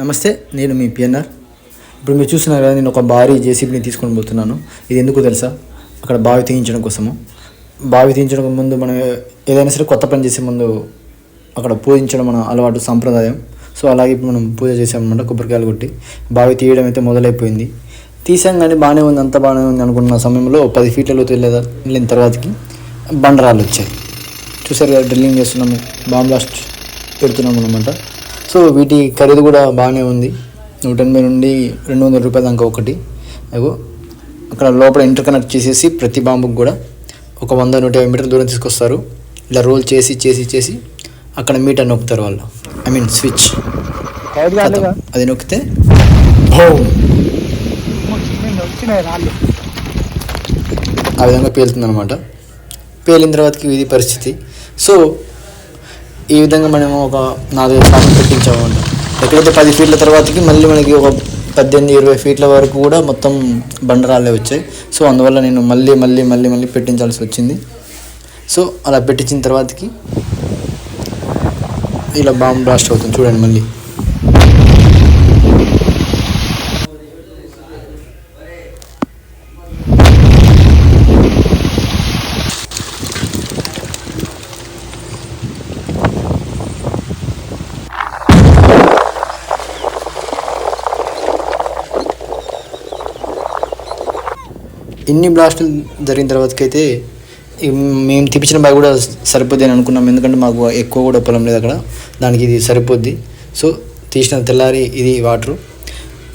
నమస్తే నేను మీ పిఎన్ఆర్ ఇప్పుడు మీరు చూస్తున్నారు కదా నేను ఒక భారీ జేసీబీని తీసుకొని పోతున్నాను. ఇది ఎందుకు తెలుసా? అక్కడ బావి తీయించడం కోసము. బావి తీయించడం ముందు మనం ఏదైనా సరే కొత్త పని చేసే ముందు అక్కడ పూజించడం మన అలవాటు సాంప్రదాయం. సో అలాగే ఇప్పుడు మనం పూజ చేసామన్నమాట కొబ్బరికాయలు కొట్టి. బావి తీయడం అయితే మొదలైపోయింది. తీసాం కానీ బాగానే ఉంది అంత బాగానే ఉంది అనుకున్న సమయంలో పది ఫీట్లలో తెలియదా వెళ్ళేదా వెళ్ళిన తర్వాతకి బండరాళ్ళు వచ్చాయి. చూసారు కదా డ్రిల్లింగ్ చేస్తున్నాము బాంబ్లాస్ట్ పెడుతున్నాము పెడుతున్నాం అనమాట సో వీటి ఖరీదు కూడా బాగానే ఉంది. నూట ఎనభై నుండి రెండు వందల రూపాయల దాకా ఒకటి. అగో అక్కడ లోపల ఇంటర్ కనెక్ట్ చేసేసి ప్రతి బాంబుకి కూడా ఒక వంద నూట యాభై మీటర్ దూరం తీసుకొస్తారు. ఇలా రోల్ చేసి చేసి చేసి అక్కడ మీటర్ నొక్కుతారు వాళ్ళు. ఐ మీన్ స్విచ్ అది నొక్కితే ఆ విధంగా పేలుతుంది అనమాట పేలిన తర్వాతకి ఇది పరిస్థితి. సో ఈ విధంగా మనము ఒక నాలుగైదు సార్లు పెట్టించామండి ఎక్కడైతే పది ఫీట్ల తర్వాతకి మళ్ళీ మనకి ఒక పద్దెనిమిది ఇరవై ఫీట్ల వరకు కూడా మొత్తం బండరాళ్ళే వచ్చాయి. సో అందువల్ల నేను మళ్ళీ మళ్ళీ మళ్ళీ మళ్ళీ పెట్టించాల్సి వచ్చింది. సో అలా పెట్టించిన తర్వాతకి ఇలా బాంబ్ బ్లాస్ట్ అవుతుంది. చూడండి మళ్ళీ. ఇన్ని బ్లాస్టులు జరిగిన తర్వాతకైతే మేము తెప్పించిన బావి కూడా సరిపోద్ది అని అనుకున్నాం. ఎందుకంటే మాకు ఎక్కువ కూడా పొలం లేదు అక్కడ. దానికి ఇది సరిపోద్ది. సో తీసిన తెల్లారి ఇది వాటరు.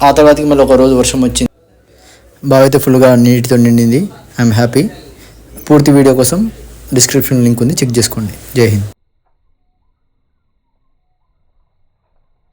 ఆ తర్వాతకి మళ్ళీ ఒక రోజు వర్షం వచ్చింది. బావి అయితే ఫుల్గా నీటితో నిండింది. I'm happy. పూర్తి వీడియో కోసం డిస్క్రిప్షన్ లింక్ ఉంది. చెక్ చేసుకోండి. జై హింద్.